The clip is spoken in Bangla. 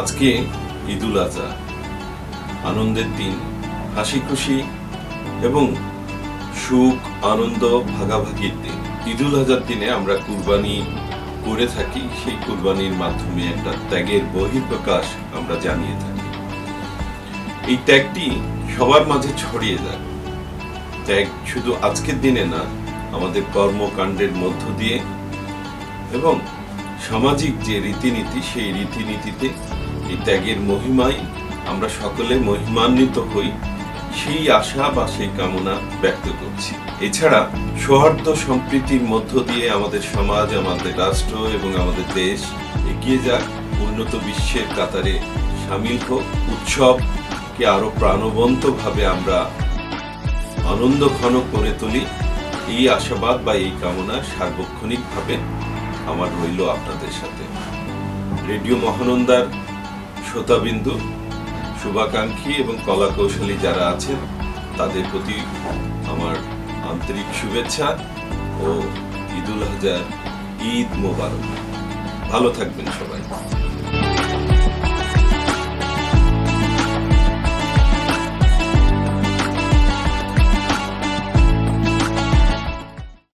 আজকে ঈদুল আজহা, আনন্দের দিন, হাসি খুশি এবং সুখ, আনন্দ, ভাগাভাগির দিন। ঈদুল আজহার দিনে আমরা কুরবানি করে থাকি, সেই কুরবানির মাধ্যমে একটা ত্যাগের বহিঃপ্রকাশ আমরা জানিয়ে থাকি। এই ত্যাগটি সবার মাঝে ছড়িয়ে যায়। ত্যাগ শুধু আজকের দিনে না, আমাদের কর্মকাণ্ডের মধ্য দিয়ে এবং সামাজিক যে রীতিনীতি, সেই রীতিনীতিতে এই ত্যাগের মহিমায় আমরা সকলে মহিমান্বিত হই, সেই আশা বা সেই কামনা ব্যক্ত করছি। এছাড়া সৌহার্দ্য সম্প্রীতির মধ্য দিয়ে আমাদের সমাজ, আমাদের রাষ্ট্র এবং আমাদের দেশ এগিয়ে যাক, উন্নত বিশ্বের কাতারে সামিল হোক। উৎসবকে আরও প্রাণবন্তভাবে আমরা আনন্দ ঘন করে তুলি। এই আশাবাদ বা এই কামনা সার্বক্ষণিকভাবে আমার রইল আপনাদের সাথে। রেডিও মহানন্দার শ্রোতাবিন্দু, শুভাকাঙ্ক্ষী এবং কলা কৌশলী যারা আছেন, তাদের প্রতি আমার আন্তরিক শুভেচ্ছা ও ঈদুল হাজার ঈদ মোবারক। ভালো থাকবেন সবাই।